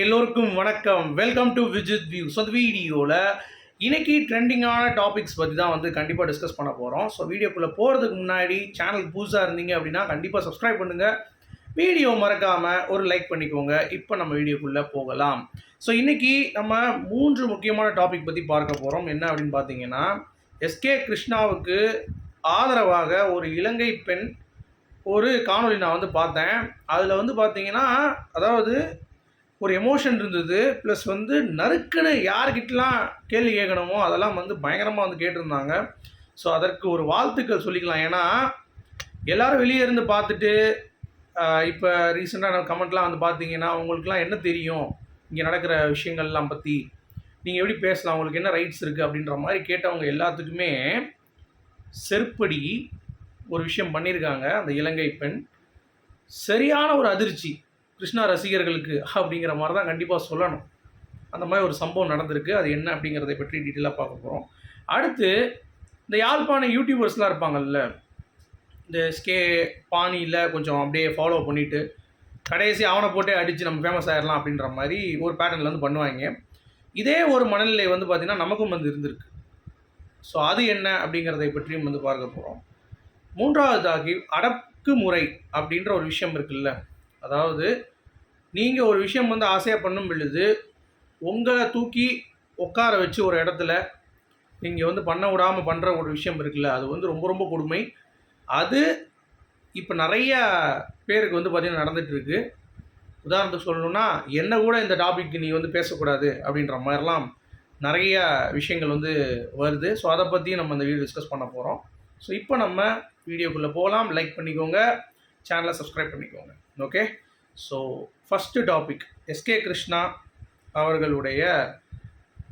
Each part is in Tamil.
எல்லோருக்கும் வணக்கம். Welcome to Vijith view so அந்த வீடியோவில் இன்றைக்கி ட்ரெண்டிங்கான டாபிக்ஸ் பற்றி தான் வந்து கண்டிப்பாக டிஸ்கஸ் பண்ண போகிறோம் ஸோ வீடியோக்குள்ளே போகிறதுக்கு முன்னாடி சேனல் புதுசாக இருந்தீங்க அப்படின்னா கண்டிப்பாக சப்ஸ்கிரைப் பண்ணுங்கள் வீடியோ மறக்காமல் ஒரு லைக் பண்ணிக்கோங்க. இப்போ நம்ம வீடியோக்குள்ளே போகலாம். ஸோ இன்றைக்கி நம்ம மூன்று முக்கியமான டாபிக் பற்றி பார்க்க போகிறோம் என்ன அப்படின்னு பார்த்தீங்கன்னா எஸ்கே கிருஷ்ணாவுக்கு ஆதரவாக ஒரு இலங்கை பெண் ஒரு காணொளி நான் வந்து பார்த்தேன். அதில் வந்து பார்த்தீங்கன்னா அதாவது ஒரு எமோஷன் இருந்தது ப்ளஸ் வந்து நறுக்குன்னு யார்கிட்டலாம் கேள்வி கேட்கணுமோ அதெல்லாம் வந்து பயங்கரமாக வந்து கேட்டிருந்தாங்க. ஸோ அதற்கு ஒரு வாழ்த்துக்கள் சொல்லிக்கலாம். ஏன்னா எல்லோரும் வெளியே இருந்து பார்த்துட்டு இப்போ ரீசெண்டாக கமெண்ட்லாம் வந்து பார்த்தீங்கன்னா உங்களுக்குலாம் என்ன தெரியும்? இங்கே நடக்கிற விஷயங்கள்லாம் பற்றி நீங்கள் எப்படி பேசலாம்? உங்களுக்கு என்ன ரைட்ஸ் இருக்குது அப்படின்ற மாதிரி கேட்டவங்க எல்லாத்துக்குமே செருப்படி ஒரு விஷயம் பண்ணியிருக்காங்க அந்த இலங்கை பெண். சரியான ஒரு அதிர்ச்சி. கிருஷ்ணா ரசிகர்களுக்கு அப்படிங்கிற மாதிரி தான் கண்டிப்பாக சொல்லணும். அந்த மாதிரி ஒரு சம்பவம் நடந்திருக்கு. அது என்ன அப்படிங்கிறதை பற்றி டீட்டெயிலாக பார்க்க போகிறோம் அடுத்து இந்த யாழ்ப்பாண யூடியூபர்ஸ்லாம் இருப்பாங்கல்ல இந்த ஸ்கே பாணியில் கொஞ்சம் அப்படியே ஃபாலோ பண்ணிவிட்டு கடைசி அவனை போட்டே அடித்து நம்ம ஃபேமஸ் ஆகிடலாம் அப்படின்ற மாதிரி ஒரு பேட்டர்னில் வந்து பண்ணுவாங்க. இதே ஒரு மனநிலை வந்து பார்த்திங்கன்னா நமக்கும் வந்து இருந்திருக்கு. ஸோ அது என்ன அப்படிங்கிறதை பற்றியும் வந்து பார்க்க போகிறோம் மூன்றாவதாகி அடக்குமுறை அப்படின்ற ஒரு விஷயம் இருக்குல்ல. அதாவது நீங்கள் ஒரு விஷயம் வந்து ஆசையாக பண்ணும் பொழுது உங்களை தூக்கி உட்கார வச்சு ஒரு இடத்துல நீங்கள் வந்து பண்ண விடாமல் பண்ணுற ஒரு விஷயம் இருக்குல்ல அது வந்து ரொம்ப ரொம்ப கொடுமை. அது இப்போ நிறைய பேருக்கு வந்து பார்த்திங்கன்னா நடந்துகிட்ருக்கு உதாரணத்துக்கு சொல்லணும்னா என்ன கூட இந்த டாபிக் நீ வந்து பேசக்கூடாது அப்படின்ற மாதிரிலாம் நிறைய விஷயங்கள் வந்து வருது. ஸோ அதை பற்றியும் நம்ம இந்த வீடியோ டிஸ்கஸ் பண்ண போகிறோம் ஸோ இப்போ நம்ம வீடியோக்குள்ளே போகலாம். லைக் பண்ணிக்கோங்க. சேனலை சப்ஸ்கிரைப் பண்ணிக்கோங்க. Okay so first topic SK Krishna அவர்களுடைய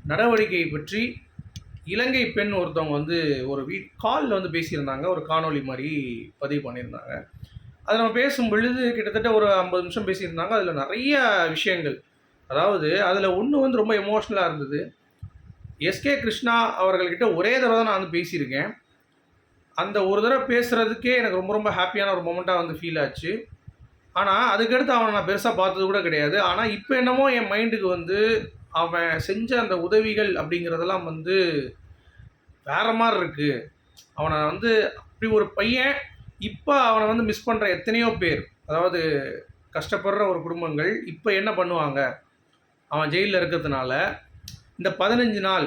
நடவடிக்கையை பற்றி இலங்கை பெண் ஒருத்தவங்க வந்து ஒரு வீ காலில் வந்து பேசியிருந்தாங்க ஒரு காணொலி மாதிரி பதிவு பண்ணியிருந்தாங்க. அதை நம்ம பேசும் பொழுது கிட்டத்தட்ட ஒரு ஐம்பது நிமிஷம் பேசியிருந்தாங்க. அதில் நிறைய விஷயங்கள் அதாவது அதில் ஒன்று வந்து ரொம்ப எமோஷ்னலாக இருந்தது. எஸ்கே கிருஷ்ணா அவர்கள்கிட்ட ஒரே தடவை தான் நான் வந்து பேசியிருக்கேன். அந்த ஒரு தடவை பேசுகிறதுக்கே எனக்கு ரொம்ப ரொம்ப ஹாப்பியான ஒரு மொமெண்ட்டாக வந்து ஃபீல் ஆச்சு. ஆனால் அதுக்கடுத்து அவனை நான் பெருசாக பார்த்தது கூட கிடையாது. ஆனால் இப்போ என்னமோ என் மைண்டுக்கு வந்து அவன் செஞ்ச அந்த உதவிகள் அப்படிங்கிறதெல்லாம் வந்து வேற மாதிரி இருக்குது அவனை வந்து அப்படி ஒரு பையன் இப்போ அவனை வந்து மிஸ் பண்ணுற எத்தனையோ பேர் அதாவது கஷ்டப்படுற ஒரு குடும்பங்கள் இப்போ என்ன பண்ணுவாங்க? அவன் ஜெயிலில் இருக்கிறதுனால இந்த பதினஞ்சு நாள்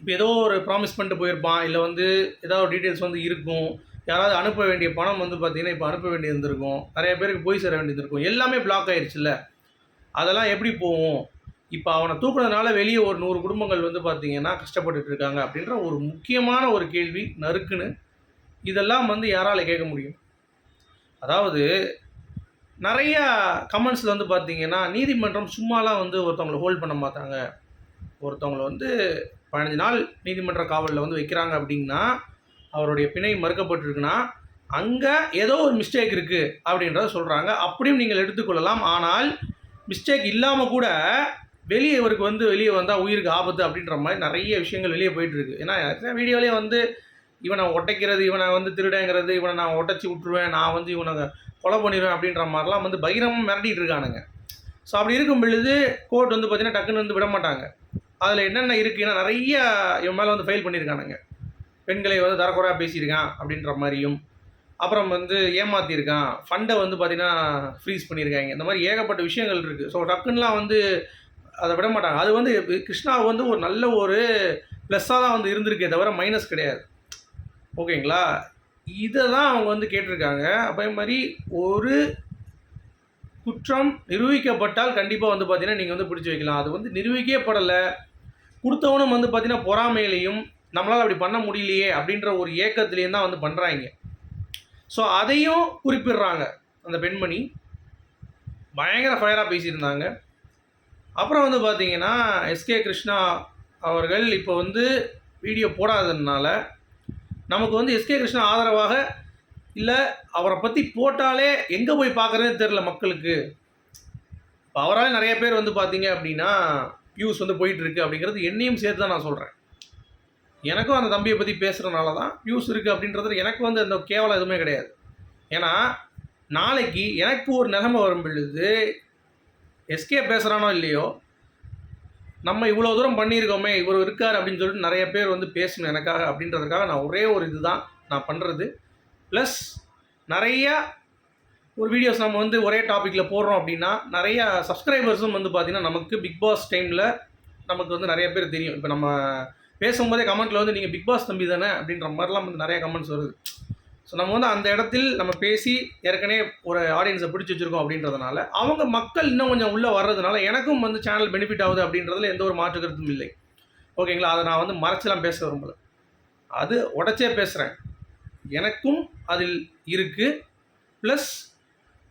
இப்போ ஏதோ ஒரு ப்ராமிஸ் பண்ணிட்டு போயிருப்பான் இல்லை வந்து ஏதாவது ஒரு டீட்டெயில்ஸ் வந்து இருக்கும். யாராவது அனுப்ப வேண்டிய பணம் வந்து பார்த்தீங்கன்னா இப்போ அனுப்ப வேண்டியிருந்திருக்கும். நிறைய பேருக்கு போய் சேர வேண்டியிருந்திருக்கும். எல்லாமே பிளாக் ஆயிடுச்சுல்ல அதெல்லாம் எப்படி போகும்? இப்போ அவனை தூக்குனதுனால வெளியே ஒரு நூறு குடும்பங்கள் வந்து பார்த்தீங்கன்னா கஷ்டப்பட்டுட்டு இருக்காங்க அப்படின்ற ஒரு முக்கியமான ஒரு கேள்வி நறுக்குன்னு இதெல்லாம் வந்து யாரால் கேட்க முடியும்? அதாவது நிறைய கமெண்ட்ஸில் வந்து பார்த்தீங்கன்னா நீதிமன்றம் சும்மாலாம் வந்து ஒருத்தவங்களை ஹோல்ட் பண்ண மாட்டாங்க. ஒருத்தவங்களை வந்து பதினஞ்சு நாள் நீதிமன்ற காவலில் வந்து வைக்கிறாங்க அப்படின்னா அவருடைய பிணை மறுக்கப்பட்டிருக்குன்னா அங்கே ஏதோ ஒரு மிஸ்டேக் இருக்குது அப்படின்றத சொல்கிறாங்க அப்படியும் நீங்கள் எடுத்துக்கொள்ளலாம். ஆனால் மிஸ்டேக் இல்லாமல் கூட வெளியே இவருக்கு வந்து வெளியே வந்தால் உயிருக்கு ஆபத்து அப்படின்ற மாதிரி நிறைய விஷயங்கள் வெளியே போயிட்டுருக்கு ஏன்னா வீடியோலேயே வந்து இவனை ஒட்டைக்கிறது இவனை வந்து திருடங்கிறது இவனை நான் ஒட்டச்சி விட்ருவேன் நான் வந்து இவனை கொலை பண்ணிடுவேன் அப்படின்ற மாதிரிலாம் வந்து பகிரமும் மிரட்டிகிட்டு இருக்கானுங்க. ஸோ அப்படி இருக்கும் பொழுது கோர்ட் வந்து பார்த்திங்கன்னா டக்குன்னு வந்து விட மாட்டாங்க அதில் என்னென்ன இருக்குன்னா நிறைய இவன் மேலே வந்து ஃபைல் பண்ணியிருக்கானுங்க பெண்களை வந்து தரக்குறையாக பேசியிருக்கான் அப்படின்ற மாதிரியும் அப்புறம் வந்து ஏமாற்றிருக்கான் ஃபண்டை வந்து பார்த்திங்கன்னா ஃப்ரீஸ் பண்ணியிருக்காங்க. இந்த மாதிரி ஏகப்பட்ட விஷயங்கள் இருக்குது ஸோ டக்குன்னெலாம் வந்து அதை விட மாட்டாங்க. அது வந்து கிருஷ்ணா வந்து ஒரு நல்ல ஒரு ப்ளஸ்ஸாக தான் வந்து இருந்திருக்கே தவிர மைனஸ் கிடையாது. ஓகேங்களா? இதை தான் அவங்க வந்து கேட்டிருக்காங்க. அதே மாதிரி ஒரு குற்றம் நிரூபிக்கப்பட்டால் கண்டிப்பாக வந்து பார்த்தீங்கன்னா நீங்கள் வந்து பிடிச்சி வைக்கலாம். அது வந்து நிரூபிக்கப்படலை. கொடுத்தவனும் வந்து பார்த்தீங்கன்னா பொறாமையிலையும் நம்மளால் அப்படி பண்ண முடியலையே அப்படின்ற ஒரு ஏக்கத்துலேயும் தான் வந்து பண்ணுறாங்க ஸோ அதையும் குறிப்பிடுறாங்க அந்த பெண்மணி. பயங்கர ஃபயராக பேசியிருந்தாங்க. அப்புறம் வந்து பார்த்தீங்கன்னா எஸ்கே கிருஷ்ணா அவர்கள் இப்போ வந்து வீடியோ போடாததுனால நமக்கு வந்து எஸ்கே கிருஷ்ணா ஆதரவாக இல்லை அவரை பற்றி போட்டாலே எங்கே போய் பார்க்குறதுன்னு தெரில மக்களுக்கு. இப்போ அவரால் நிறைய பேர் வந்து பார்த்தீங்க அப்படின்னா வியூஸ் வந்து போயிட்டுருக்கு அப்படிங்கிறது என்னையும் சேர்த்து தான் நான் சொல்கிறேன் எனக்கும் அந்த தம்பியை பற்றி பேசுகிறனால தான் வியூஸ் இருக்குது அப்படின்றது எனக்கு வந்து அந்த கேவலம் எதுவுமே கிடையாது. ஏன்னா நாளைக்கு எனக்கு ஒரு நிலைமை வரும் பொழுது எஸ்கே பேசுகிறானோ இல்லையோ நம்ம இவ்வளோ தூரம் பண்ணியிருக்கோமே இவர் இருக்கார் அப்படின்னு சொல்லிட்டு நிறைய பேர் வந்து பேசணும் எனக்காக அப்படின்றதுக்காக நான் ஒரே ஒரு இதுதான் நான் பண்ணுறது ப்ளஸ் நிறையா ஒரு வீடியோஸ் நம்ம வந்து ஒரே டாப்பிக்கில் போடுறோம் அப்படின்னா நிறைய சப்ஸ்கிரைபர்ஸும் வந்து பார்த்திங்கன்னா நமக்கு பிக் பாஸ் டைமில் நமக்கு வந்து நிறைய பேர் தெரியும். இப்போ நம்ம பேசும்போதே கமெண்ட்டில் வந்து நீங்கள் பிக் பாஸ் தம்பி தானே? அப்படின்ற மாதிரிலாம் வந்து நிறைய கமெண்ட்ஸ் வருது. ஸோ நம்ம வந்து அந்த இடத்தில் நம்ம பேசி ஏற்கனவே ஒரு ஆடியன்ஸை பிடிச்சி வச்சுருக்கோம் அப்படின்றதுனால அவங்க மக்கள் இன்னும் கொஞ்சம் உள்ளே வர்றதுனால எனக்கும் வந்து சேனல் பெனிஃபிட் ஆகுது அப்படின்றதுல எந்த ஒரு மாற்று கருத்தும் இல்லை. ஓகேங்களா? அதை நான் வந்து மறைச்செல்லாம் பேச விரும்பல. அது உடச்சே பேசுகிறேன் எனக்கும் அதில் இருக்குது ப்ளஸ்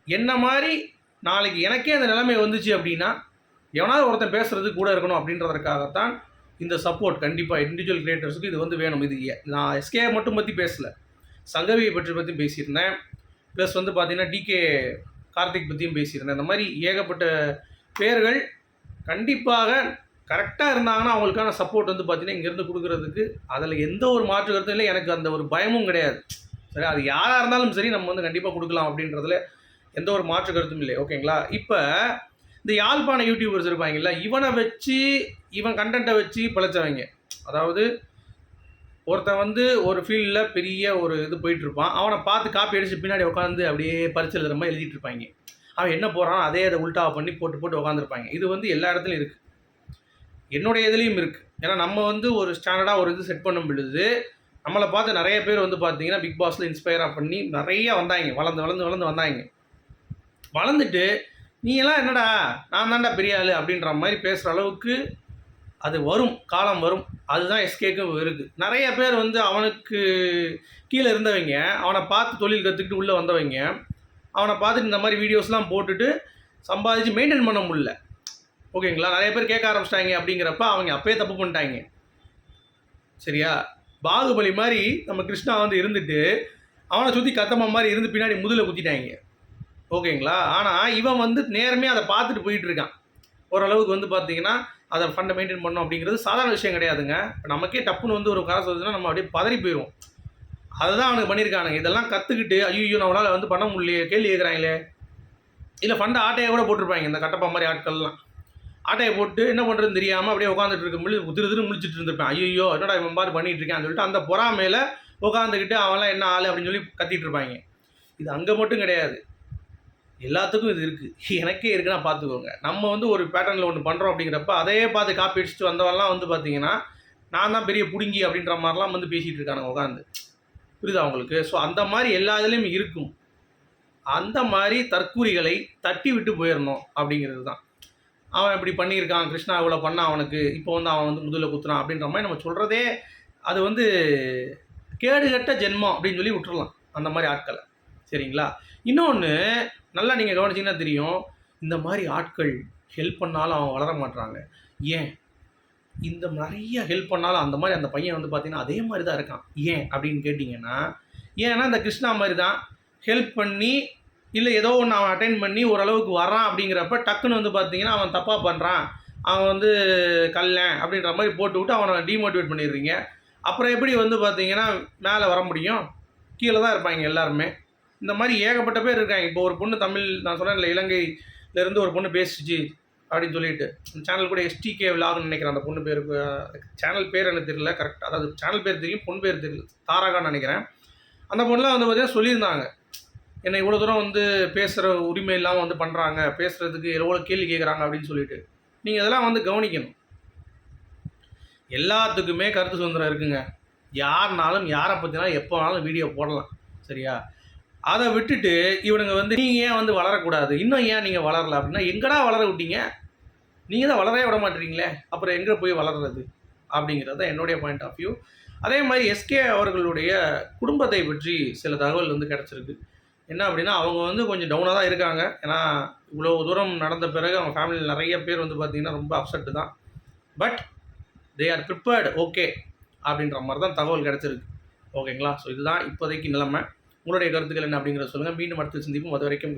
என்ன மாதிரி நாளைக்கு எனக்கே அந்த நிலைமை வந்துச்சு அப்படின்னா எவனாவது ஒருத்தன் பேசுகிறது கூட இருக்கணும் அப்படின்றதற்காகத்தான் இந்த சப்போர்ட் கண்டிப்பாக இண்டிவிஜுவல் கிரியேட்டர்ஸுக்கு இது வந்து வேணும். இது நான் எஸ்கே மட்டும் பற்றி பேசலை. சங்கவியை பற்றி பற்றி பேசியிருந்தேன். ப்ளஸ் வந்து பார்த்தீங்கன்னா டிகே கார்த்திக் பற்றியும் பேசியிருந்தேன். இந்த மாதிரி ஏகப்பட்ட பேர்கள் கண்டிப்பாக கரெக்டாக இருந்தாங்கன்னா அவங்களுக்கான சப்போர்ட் வந்து பார்த்தீங்கன்னா இங்கேருந்து கொடுக்குறதுக்கு அதில் எந்த ஒரு மாற்று கருத்தும் இல்லை. எனக்கு அந்த ஒரு பயமும் கிடையாது. சரி அது யாராக இருந்தாலும் சரி நம்ம வந்து கண்டிப்பாக கொடுக்கலாம் அப்படின்றதுல எந்த ஒரு மாற்று கருத்தும் இல்லை. ஓகேங்களா இப்போ இந்த யாழ்ப்பாண யூடியூபர்ஸ் இருப்பாங்கல்ல இவனை வச்சு இவன் கண்டென்ட்டை வச்சு பிழைச்சவங்க. அதாவது ஒருத்தன் வந்து ஒரு ஃபீல்டில் பெரிய ஒரு இது போயிட்டு இருப்பான் அவனை பார்த்து காப்பி அடித்து பின்னாடி உட்காந்து அப்படியே பரிச்சு எழுதுற மாதிரி எழுதிட்டு இருப்பாங்க. அவன் என்ன போகிறான் அதே அதை உல்டாவை பண்ணி போட்டு போட்டு உட்காந்துருப்பாங்க இது வந்து எல்லா இடத்துலையும் இருக்குது என்னுடைய இதுலேயும் இருக்குது ஏன்னா நம்ம வந்து ஒரு ஸ்டாண்டர்டாக ஒரு இது செட் பண்ணும் பொழுது நம்மளை பார்த்து நிறைய பேர் வந்து பார்த்தீங்கன்னா பிக் பாஸில் இன்ஸ்பயராக பண்ணி நிறைய வந்தாங்க. வளர்ந்து வளர்ந்து வளர்ந்து வந்தாங்க. வளர்ந்துட்டு நீ எல்லாம் என்னடா? நான் தான்டா பெரிய ஆளு அப்படின்ற மாதிரி பேசுகிற அளவுக்கு அது வரும் காலம் வரும். அதுதான் எஸ்கேக்கும் இருக்குது நிறைய பேர் வந்து அவனுக்கு கீழே இருந்தவங்க அவனை பார்த்து தொழில் கற்றுக்கிட்டு உள்ளே வந்தவங்க அவனை பார்த்துட்டு இந்த மாதிரி வீடியோஸ்லாம் போட்டுட்டு சம்பாதிச்சு மெயின்டைன் பண்ண முடியல. ஓகேங்களா நிறைய பேர் கேட்க ஆரம்பிச்சிட்டாங்க அப்படிங்கிறப்ப அவங்க அப்பயே தப்பு பண்ணிட்டாங்க. சரியா? பாகுபலி மாதிரி நம்ம கிருஷ்ணா வந்து இருந்துட்டு அவனை சுற்றி கத்தம்மா மாதிரி இருந்து பின்னாடி முதுகில் குத்திட்டாங்க. ஓகேங்களா? ஆனால் இவன் வந்து நேரமே அதை பார்த்துட்டு போயிட்டு இருக்கான். ஓரளவுக்கு வந்து பார்த்தீங்கன்னா அதை ஃபண்டை மெயின்டைன் பண்ணும் அப்படிங்கிறது சாதாரண விஷயம் கிடையாதுங்க. இப்போ நமக்கே டப்புன்னு வந்து ஒரு காசு வருதுன்னா நம்ம அப்படியே பதறி போயிடுவோம் அதுதான் அவனுக்கு பண்ணியிருக்கானுங்க இதெல்லாம் கற்றுக்கிட்டு ஐயோ நம்மளால் வந்து பண்ண முடியலையே கேள்வி கேட்குறாங்களே இல்லை ஃபண்டை ஆட்டையை கூட போட்டிருப்பாங்க இந்த கட்டப்பா மாதிரி ஆட்கள்லாம். ஆட்டையை போட்டு என்ன பண்ணுறதுன்னு தெரியாமல் அப்படியே உட்காந்துட்டு இருக்கும்போது திரு திரு முடிச்சுட்டு இருந்திருப்பேன். ஐயோ என்னடா இவன் பாரு பண்ணிகிட்டு இருக்கேன் சொல்லிட்டு அந்த பொறாமையில் உட்காந்துக்கிட்டு அவன்லாம் என்ன ஆள் அப்படின்னு சொல்லி கத்திட்டு இருப்பாங்க. இது அங்கே மட்டும் கிடையாது. எல்லாத்துக்கும் இது இருக்குது எனக்கே இருக்குன்னா பார்த்துக்கோங்க. நம்ம வந்து ஒரு பேட்டர்னில் ஒன்று பண்ணுறோம் அப்படிங்கிறப்ப அதையே பார்த்து காப்பி அடிச்சுட்டு வந்தவெல்லாம் வந்து பார்த்தீங்கன்னா நான் தான் பெரிய புடுங்கி அப்படின்ற மாதிரிலாம் வந்து பேசிகிட்டு இருக்கானுங்க உட்காந்து புரியுதா அவங்களுக்கு ஸோ அந்த மாதிரி எல்லா இதுலேயும் இருக்கும். அந்த மாதிரி தற்கூரிகளை தட்டி விட்டு போயிடணும் அப்படிங்கிறது தான். அவன் இப்படி பண்ணியிருக்கான் கிருஷ்ணா இவ்வளோ பண்ண அவனுக்கு இப்போ வந்து அவன் வந்து முதுகில் குத்துறான் அப்படின்ற மாதிரி நம்ம சொல்கிறதே அது வந்து கேடுகட்ட ஜென்மம் அப்படின்னு சொல்லி விட்டுறலாம் அந்த மாதிரி ஆட்களை. சரிங்களா? இன்னொன்று நல்லா நீங்கள் கவனிச்சிங்கன்னா தெரியும் இந்த மாதிரி ஆட்கள் ஹெல்ப் பண்ணாலும் அவன் வளர மாட்றாங்க. ஏன்? இந்த நிறைய ஹெல்ப் பண்ணாலும் அந்த மாதிரி அந்த பையன் வந்து பார்த்தீங்கன்னா அதே மாதிரி தான் இருக்கான். ஏன் அப்படின்னு கேட்டிங்கன்னா ஏன்னா இந்த கிருஷ்ணா மாதிரி தான் ஹெல்ப் பண்ணி இல்லை ஏதோ ஒன்று அவன் அட்டைன் பண்ணி ஓரளவுக்கு வரான் அப்படிங்கிறப்ப டக்குன்னு வந்து பார்த்தீங்கன்னா அவன் தப்பாக பண்ணுறான் அவன் வந்து கல்லன் அப்படின்ற மாதிரி போட்டு விட்டு அவனை டிமோட்டிவேட் பண்ணிடுறீங்க. அப்புறம் எப்படி வந்து பார்த்தீங்கன்னா மேலே வர முடியும்? கீழே தான் இருப்பாங்க எல்லாருமே. இந்த மாதிரி ஏகப்பட்ட பேர் இருக்காங்க. இப்போ ஒரு பொண்ணு தமிழ் நான் சொன்னேன்ல இலங்கையிலேருந்து ஒரு பொண்ணு பேசிச்சு அப்படின்னு சொல்லிட்டு. அந்த சேனல் கூட எஸ்டிகே விலாக்னு நினைக்கிறேன் அந்த பொண்ணு பேர். சேனல் பேர் எனக்கு தெரியல கரெக்டாக அதாவது சேனல் பேர் தெரியும் பொண்ணு பேர் தெரியல தாராகான்னு நினைக்கிறேன். அந்த பொண்ணுலாம் வந்து பார்த்தீங்கன்னா சொல்லியிருந்தாங்க. என்னை இவ்வளோ தூரம் வந்து பேசுகிற உரிமை இல்லாமல் வந்து பண்ணுறாங்க பேசுகிறதுக்கு எவ்வளோ கேள்வி கேட்குறாங்க அப்படின்னு சொல்லிட்டு. நீங்கள் இதெல்லாம் வந்து கவனிக்கணும். எல்லாத்துக்குமே கருத்து சுதந்திரம் இருக்குங்க. யாருனாலும் யாரை பற்றினாலும் எப்போ வேணாலும் வீடியோ போடலாம். சரியா? அதை விட்டுட்டு இவனுங்க வந்து நீங்கள் ஏன் வந்து வளரக்கூடாது? இன்னும் ஏன் நீங்கள் வளரல? அப்படின்னா எங்கடா வளர விட்டீங்க? நீங்கள் தான் வளரவே விட மாட்டீங்களே? அப்புறம் எங்கே போய் வளர்றது? அப்படிங்கிறது தான் என்னுடைய பாயிண்ட் ஆஃப் வியூ அதே மாதிரி எஸ்கே அவர்களுடைய குடும்பத்தை பற்றி சில தகவல் வந்து கிடச்சிருக்கு. என்ன அப்படின்னா அவங்க வந்து கொஞ்சம் டவுனாக தான் இருக்காங்க. ஏன்னா இவ்வளோ தூரம் நடந்த பிறகு அவங்க ஃபேமிலியில் நிறைய பேர் வந்து பார்த்திங்கன்னா ரொம்ப அப்செட்டு தான். But they are prepared okay அப்படின்ற மாதிரி தான் தகவல் கிடச்சிருக்கு. ஓகேங்களா ஸோ இதுதான் இப்போதைக்கு நிலைமை. உங்களுடைய கருத்துக்கள் என்ன அப்படிங்கிறத சொல்லுங்கள் மீண்டும் அடுத்து சந்திப்போம் அது வரைக்கும்.